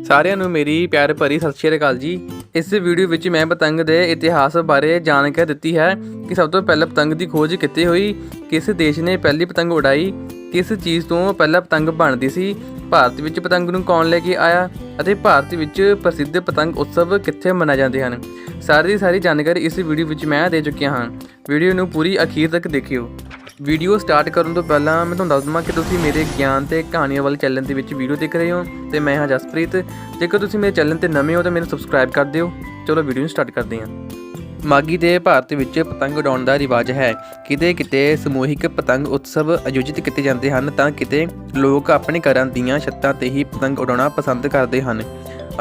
ਸਾਰਿਆਂ ਨੂੰ ਮੇਰੀ ਪਿਆਰ ਭਰੀ ਸਤਿ ਸ਼੍ਰੀ ਅਕਾਲ ਜੀ। ਇਸ ਵੀਡੀਓ ਵਿੱਚ ਮੈਂ ਪਤੰਗ ਦੇ ਇਤਿਹਾਸ ਬਾਰੇ ਜਾਣਕਾਰੀ ਦਿੱਤੀ ਹੈ ਕਿ ਸਭ ਤੋਂ ਪਹਿਲਾਂ ਪਤੰਗ ਦੀ ਖੋਜ ਕਿੱਥੇ ਹੋਈ, ਕਿਸ ਦੇਸ਼ ਨੇ ਪਹਿਲੀ ਪਤੰਗ ਉਡਾਈ, ਕਿਸ ਚੀਜ਼ ਤੋਂ ਪਹਿਲਾਂ ਪਤੰਗ ਬਣਦੀ ਸੀ, ਭਾਰਤ ਵਿੱਚ ਪਤੰਗ ਨੂੰ ਕੌਣ ਲੈ ਕੇ ਆਇਆ ਅਤੇ ਭਾਰਤ ਵਿੱਚ ਪ੍ਰਸਿੱਧ ਪਤੰਗ ਉਤਸਵ ਕਿੱਥੇ ਮਨਾਏ ਜਾਂਦੇ ਹਨ। ਸਾਰੀ ਦੀ ਸਾਰੀ ਜਾਣਕਾਰੀ ਇਸ ਵੀਡੀਓ ਵਿੱਚ ਮੈਂ ਦੇ ਚੁੱਕਿਆ ਹਾਂ। ਵੀਡੀਓ ਨੂੰ ਪੂਰੀ ਅਖੀਰ ਤੱਕ ਦੇਖਿਓ। ਵੀਡੀਓ ਸਟਾਰਟ ਕਰਨ ਤੋਂ ਪਹਿਲਾਂ ਮੈਂ ਤੁਹਾਨੂੰ ਦੱਸ ਦਵਾਂ ਕਿ ਤੁਸੀਂ ਮੇਰੇ ਗਿਆਨ ਤੇ ਕਹਾਣੀਆਂ ਵਾਲੇ ਚੈਨਲ ਦੇ ਵਿੱਚ ਵੀਡੀਓ ਦੇਖ ਰਹੇ ਹੋ ਤੇ ਮੈਂ ਹਾਂ ਜਸਪ੍ਰੀਤ। ਜੇਕਰ ਤੁਸੀਂ ਮੇਰੇ ਚੈਨਲ ਤੇ ਨਵੇਂ ਹੋ ਤਾਂ ਮੈਨੂੰ ਸਬਸਕ੍ਰਾਈਬ ਕਰ ਦਿਓ। ਚਲੋ ਵੀਡੀਓ ਨੂੰ ਸਟਾਰਟ ਕਰਦੇ ਹਾਂ। ਮਾਗੀ ਦੇ ਭਾਰਤ ਵਿੱਚ ਪਤੰਗ ਉਡਾਉਣ ਦਾ ਰਿਵਾਜ ਹੈ। ਕਿਤੇ ਕਿਤੇ ਸਮੂਹਿਕ ਪਤੰਗ ਉਤਸਵ ਆਯੋਜਿਤ ਕੀਤੇ ਜਾਂਦੇ ਹਨ ਤਾਂ ਕਿਤੇ ਲੋਕ ਆਪਣੇ ਘਰਾਂ ਦੀਆਂ ਛੱਤਾਂ ਤੇ ਹੀ ਪਤੰਗ ਉਡਾਉਣਾ ਪਸੰਦ ਕਰਦੇ ਹਨ।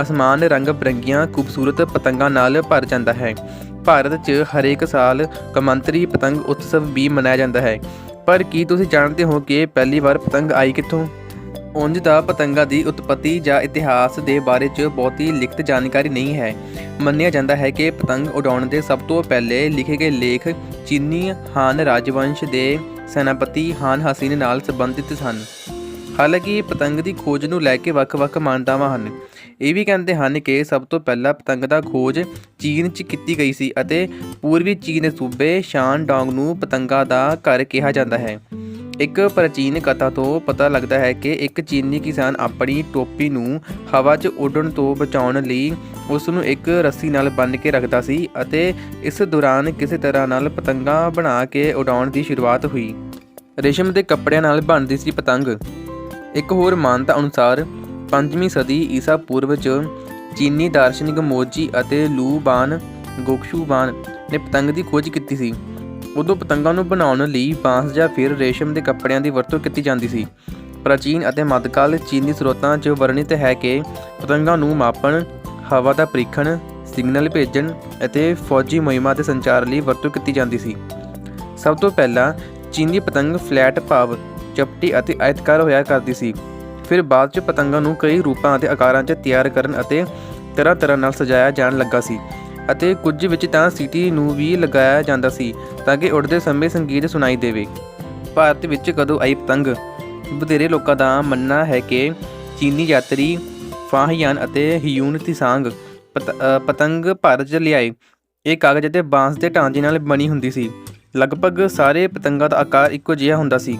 ਅਸਮਾਨ ਰੰਗ ਬਰੰਗੀਆਂ ਖੂਬਸੂਰਤ ਪਤੰਗਾਂ ਨਾਲ ਭਰ ਜਾਂਦਾ ਹੈ। ਭਾਰਤ 'ਚ ਹਰੇਕ ਸਾਲ ਕੌਮਾਂਤਰੀ ਪਤੰਗ ਉਤਸਵ ਵੀ ਮਨਾਇਆ ਜਾਂਦਾ ਹੈ। ਪਰ ਕੀ ਤੁਸੀਂ ਜਾਣਦੇ ਹੋ ਕਿ ਪਹਿਲੀ ਵਾਰ ਪਤੰਗ ਆਈ ਕਿੱਥੋਂ? ਉਂਝ ਤਾਂ ਪਤੰਗਾਂ ਦੀ ਉਤਪਤੀ ਜਾਂ ਇਤਿਹਾਸ ਦੇ ਬਾਰੇ 'ਚ ਬਹੁਤੀ ਲਿਖਤ ਜਾਣਕਾਰੀ ਨਹੀਂ ਹੈ। ਮੰਨਿਆ ਜਾਂਦਾ ਹੈ ਕਿ ਪਤੰਗ ਉਡਾਉਣ ਦੇ ਸਭ ਤੋਂ ਪਹਿਲੇ ਲਿਖੇ ਗਏ ਲੇਖ ਚੀਨੀ ਹਾਨ ਰਾਜਵੰਸ਼ ਦੇ ਸੈਨਾਪਤੀ ਹਾਨ ਹਸੀਨ ਨਾਲ ਸੰਬੰਧਿਤ ਸਨ। ਹਾਲਾਂਕਿ ਪਤੰਗ ਦੀ ਖੋਜ ਨੂੰ ਲੈ ਕੇ ਵੱਖ-ਵੱਖ ਮਾਨਤਾਵਾਂ ਹਨ। ਇਹ ਵੀ ਕਹਿੰਦੇ ਹਨ ਕਿ ਸਭ ਤੋਂ ਪਹਿਲਾਂ ਪਤੰਗ ਦਾ ਖੋਜ ਚੀਨ 'ਚ ਕੀਤੀ ਗਈ ਸੀ ਅਤੇ ਪੂਰਬੀ ਚੀਨ ਦੇ ਸੂਬੇ ਸ਼ਾਨਡੋਂਗ ਨੂੰ ਪਤੰਗਾਂ ਦਾ ਘਰ ਕਿਹਾ ਜਾਂਦਾ ਹੈ। ਇੱਕ ਪ੍ਰਾਚੀਨ ਕਥਾ ਤੋਂ ਪਤਾ ਲੱਗਦਾ ਹੈ ਕਿ ਇੱਕ ਚੀਨੀ ਕਿਸਾਨ ਆਪਣੀ ਟੋਪੀ ਨੂੰ ਹਵਾ 'ਚ ਉੱਡਣ ਤੋਂ ਬਚਾਉਣ ਲਈ ਉਸ ਨੂੰ ਇੱਕ ਰੱਸੀ ਨਾਲ ਬੰਨ੍ਹ ਕੇ ਰੱਖਦਾ ਸੀ ਅਤੇ ਇਸ ਦੌਰਾਨ ਕਿਸੇ ਤਰ੍ਹਾਂ ਨਾਲ ਪਤੰਗਾਂ ਬਣਾ ਕੇ ਉਡਾਉਣ ਦੀ ਸ਼ੁਰੂਆਤ ਹੋਈ। ਰੇਸ਼ਮ ਦੇ ਕੱਪੜਿਆਂ ਨਾਲ ਬਣਦੀ ਸੀ ਪਤੰਗ। ਇੱਕ ਹੋਰ ਮਾਨਤਾ ਅਨੁਸਾਰ 5ਵੀਂ ਸਦੀ ਈਸਾ ਪੂਰਵ ਚ ਚੀਨੀ ਦਾਰਸ਼ਨਿਕ ਮੋਜੀ ਅਤੇ ਲੂ ਬਾਨ ਗੋਕਸ਼ੂਬਾਨ ਨੇ ਪਤੰਗ ਦੀ ਖੋਜ ਕੀਤੀ ਸੀ। ਉਦੋਂ ਪਤੰਗਾਂ ਨੂੰ ਬਣਾਉਣ ਲਈ ਬਾਂਸ ਜਾਂ ਫਿਰ ਰੇਸ਼ਮ ਦੇ ਕੱਪੜਿਆਂ ਦੀ ਵਰਤੋਂ ਕੀਤੀ ਜਾਂਦੀ ਸੀ। ਪ੍ਰਾਚੀਨ ਅਤੇ ਮੱਧਕਾਲ ਚੀਨੀ ਸਰੋਤਾਂ 'ਚ ਵਰਣਿਤ ਹੈ ਕਿ ਪਤੰਗਾਂ ਨੂੰ ਮਾਪਣ, ਹਵਾ ਦਾ ਪ੍ਰੀਖਣ, ਸਿਗਨਲ ਭੇਜਣ ਅਤੇ ਫੌਜੀ ਮੁਹਿੰਮਾਂ ਦੇ ਸੰਚਾਰ ਲਈ ਵਰਤੋਂ ਕੀਤੀ ਜਾਂਦੀ ਸੀ। ਸਭ ਤੋਂ ਪਹਿਲਾਂ ਚੀਨੀ ਪਤੰਗ ਫਲੈਟ ਭਾਵ, ਚਪਟੀ ਅਤੇ ਆਇਤਕਾਰ ਹੋਇਆ ਕਰਦੀ ਸੀ। ਫਿਰ ਬਾਅਦ 'ਚ ਪਤੰਗਾਂ ਨੂੰ ਕਈ ਰੂਪਾਂ ਅਤੇ ਆਕਾਰਾਂ 'ਚ ਤਿਆਰ ਕਰਨ ਅਤੇ ਤਰ੍ਹਾਂ ਤਰ੍ਹਾਂ ਨਾਲ ਸਜਾਇਆ ਜਾਣ ਲੱਗਾ ਸੀ ਅਤੇ ਕੁਝ ਵਿੱਚ ਤਾਂ ਸੀਟੀ ਨੂੰ ਵੀ ਲਗਾਇਆ ਜਾਂਦਾ ਸੀ ਤਾਂ ਕਿ ਉੱਡਦੇ ਸਮੇਂ ਸੰਗੀਤ ਸੁਣਾਈ ਦੇਵੇ। ਭਾਰਤ ਵਿੱਚ ਕਦੋਂ ਆਈ ਪਤੰਗ? ਬਥੇਰੇ ਲੋਕਾਂ ਦਾ ਮੰਨਣਾ ਹੈ ਕਿ ਚੀਨੀ ਯਾਤਰੀ ਫਾਹੀਆਨ ਅਤੇ ਹਿਯੂਨ ਤਿਸਾਂਗ ਪਤ- ਪਤੰਗ ਭਾਰਤ 'ਚ ਲਿਆਏ। ਇਹ ਕਾਗਜ਼ ਅਤੇ ਬਾਂਸ ਦੇ ਢਾਂਚੇ ਨਾਲ ਬਣੀ ਹੁੰਦੀ ਸੀ। ਲਗਭਗ ਸਾਰੇ ਪਤੰਗਾਂ ਦਾ ਆਕਾਰ ਇੱਕੋ ਜਿਹਾ ਹੁੰਦਾ ਸੀ।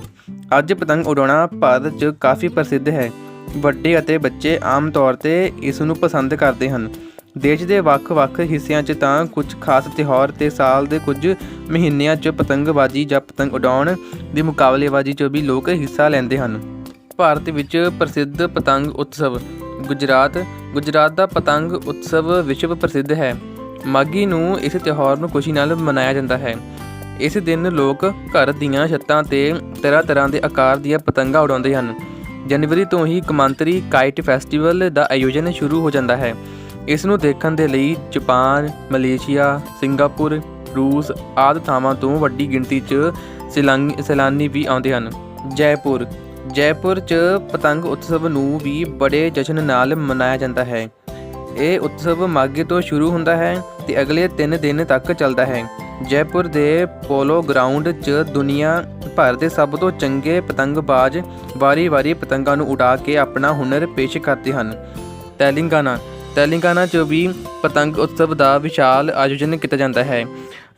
ਅੱਜ ਪਤੰਗ ਉਡਾਉਣਾ ਭਾਰਤ 'ਚ ਕਾਫੀ ਪ੍ਰਸਿੱਧ ਹੈ। ਵੱਡੇ ਅਤੇ ਬੱਚੇ ਆਮ ਤੌਰ ਤੇ ਇਸ ਨੂੰ ਪਸੰਦ ਕਰਦੇ ਹਨ। ਦੇਸ਼ ਦੇ ਵੱਖ-ਵੱਖ ਹਿੱਸਿਆਂ 'ਚ ਤਾਂ ਕੁਝ ਖਾਸ ਤਿਉਹਾਰ ਤੇ ਸਾਲ ਦੇ ਕੁਝ ਮਹੀਨਿਆਂ 'ਚ ਪਤੰਗਬਾਜ਼ੀ ਜਾਂ ਪਤੰਗ ਉਡਾਉਣ ਦੀ ਮੁਕਾਬਲੇਬਾਜ਼ੀ 'ਚ ਵੀ ਲੋਕ ਹਿੱਸਾ ਲੈਂਦੇ ਹਨ। ਭਾਰਤ ਵਿੱਚ ਪ੍ਰਸਿੱਧ ਪਤੰਗ ਉਤਸਵ ਗੁਜਰਾਤ। ਗੁਜਰਾਤ ਦਾ ਪਤੰਗ ਉਤਸਵ ਵਿਸ਼ਵ ਪ੍ਰਸਿੱਧ ਹੈ। ਮਾਗੀ ਨੂੰ ਇਸ ਤਿਉਹਾਰ ਨੂੰ ਖੁਸ਼ੀ ਨਾਲ ਮਨਾਇਆ ਜਾਂਦਾ ਹੈ। ਇਸ ਦਿਨ ਲੋਕ ਘਰ ਦੀਆਂ ਛੱਤਾਂ ਤੇ ਤਰ੍ਹਾਂ ਤਰ੍ਹਾਂ ਦੇ ਆਕਾਰ ਦੀਆਂ ਪਤੰਗਾਂ ਉਡਾਉਂਦੇ ਹਨ। ਜਨਵਰੀ ਤੋਂ ਹੀ ਕਮਾਂਤਰੀ ਕਾਈਟ ਫੈਸਟੀਵਲ ਦਾ ਆਯੋਜਨ ਸ਼ੁਰੂ ਹੋ ਜਾਂਦਾ ਹੈ। ਇਸ ਨੂੰ ਦੇਖਣ ਦੇ ਲਈ ਜਾਪਾਨ, ਮਲੇਸ਼ੀਆ, ਸਿੰਗਾਪੁਰ, ਰੂਸ ਆਦਿ ਥਾਵਾਂ ਤੋਂ ਵੱਡੀ ਗਿਣਤੀ 'ਚ ਸੈਲਾਨੀ ਸੈਲਾਨੀ ਵੀ ਆਉਂਦੇ ਹਨ। ਜੈਪੁਰ ਜੈਪੁਰ 'ਚ ਪਤੰਗ ਉਤਸਵ ਨੂੰ ਵੀ ਬੜੇ ਜਸ਼ਨ ਨਾਲ ਮਨਾਇਆ ਜਾਂਦਾ ਹੈ। ਇਹ ਉਤਸਵ ਮਾਘੇ ਤੋਂ ਸ਼ੁਰੂ ਹੁੰਦਾ ਹੈ ਤੇ ਅਗਲੇ 3 ਦਿਨ ਤੱਕ ਚੱਲਦਾ ਹੈ। ਜੈਪੁਰ ਦੇ ਪੋਲੋ ਗਰਾਊਂਡ 'ਚ ਦੁਨੀਆ ਭਰ ਦੇ ਸਭ ਤੋਂ ਚੰਗੇ ਪਤੰਗਬਾਜ਼ ਵਾਰੀ-ਵਾਰੀ ਪਤੰਗਾਂ ਨੂੰ ਉਡਾ ਕੇ ਆਪਣਾ ਹੁਨਰ ਪੇਸ਼ ਕਰਦੇ ਹਨ। ਤੇਲੰਗਾਨਾ ਤੇਲੰਗਾਨਾ 'ਚ ਵੀ ਪਤੰਗ ਉਤਸਵ ਦਾ ਵਿਸ਼ਾਲ ਆਯੋਜਨ ਕੀਤਾ ਜਾਂਦਾ ਹੈ।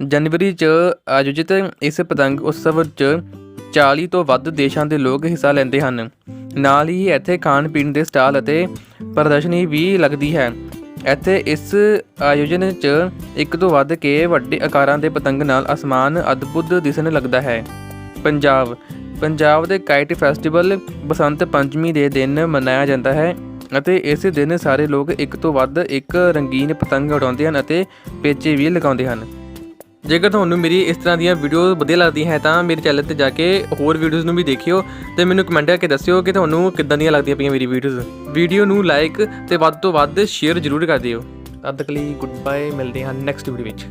ਜਨਵਰੀ 'ਚ ਆਯੋਜਿਤ ਇਸ ਪਤੰਗ ਉਤਸਵ 'ਚ 40 ਤੋਂ ਵੱਧ ਦੇਸ਼ਾਂ ਦੇ ਲੋਕ ਹਿੱਸਾ ਲੈਂਦੇ ਹਨ। ਨਾਲ ਹੀ ਇੱਥੇ ਖਾਣ ਪੀਣ ਦੇ ਸਟਾਲ ਅਤੇ ਪ੍ਰਦਰਸ਼ਨੀ ਵੀ ਲੱਗਦੀ ਹੈ। ਇੱਥੇ ਇਸ ਆਯੋਜਨ 'ਚ ਇੱਕ ਤੋਂ ਵੱਧ ਕੇ ਵੱਡੇ ਆਕਾਰਾਂ ਦੇ ਪਤੰਗ ਨਾਲ ਅਸਮਾਨ ਅਦਭੁਤ ਦਿਸਣ ਲੱਗਦਾ ਹੈ। ਪੰਜਾਬ ਪੰਜਾਬ ਦੇ ਕਾਈਟ ਫੈਸਟੀਵਲ ਬਸੰਤ ਪੰਚਮੀ ਦੇ ਦਿਨ ਮਨਾਇਆ ਜਾਂਦਾ ਹੈ ਅਤੇ ਇਸ ਦਿਨ ਸਾਰੇ ਲੋਕ ਇੱਕ ਤੋਂ ਵੱਧ ਇੱਕ ਰੰਗੀਨ ਪਤੰਗ ਉਡਾਉਂਦੇ ਹਨ ਅਤੇ ਪੇਚੇ ਵੀ ਲਗਾਉਂਦੇ ਹਨ। ਜੇਕਰ ਤੁਹਾਨੂੰ ਮੇਰੀ ਇਸ ਤਰ੍ਹਾਂ ਦੀਆਂ ਵੀਡੀਓਜ਼ ਵਧੀਆ ਲੱਗਦੀਆਂ ਹੈ ਤਾਂ ਮੇਰੇ ਚੈਨਲ ਤੇ ਜਾ ਕੇ ਹੋਰ ਵੀਡੀਓਜ਼ ਨੂੰ ਵੀ ਦੇਖਿਓ ਤੇ ਮੈਨੂੰ ਕਮੈਂਟ ਕਰਕੇ ਦੱਸਿਓ ਕਿ ਤੁਹਾਨੂੰ ਕਿੱਦਾਂ ਦੀਆਂ ਲੱਗਦੀਆਂ ਪਈਆਂ ਮੇਰੀ ਵੀਡੀਓਜ਼ ਵੀਡੀਓ ਨੂੰ ਲਾਈਕ ਤੇ ਵੱਧ ਤੋਂ ਵੱਧ ਸ਼ੇਅਰ ਜ਼ਰੂਰ ਕਰ ਦਿਓ। ਤਦ ਤੱਕ ਲਈ ਗੁੱਡ ਬਾਏ ਮਿਲਦੇ ਹਾਂ ਨੈਕਸਟ ਵੀਡੀਓ ਵਿੱਚ।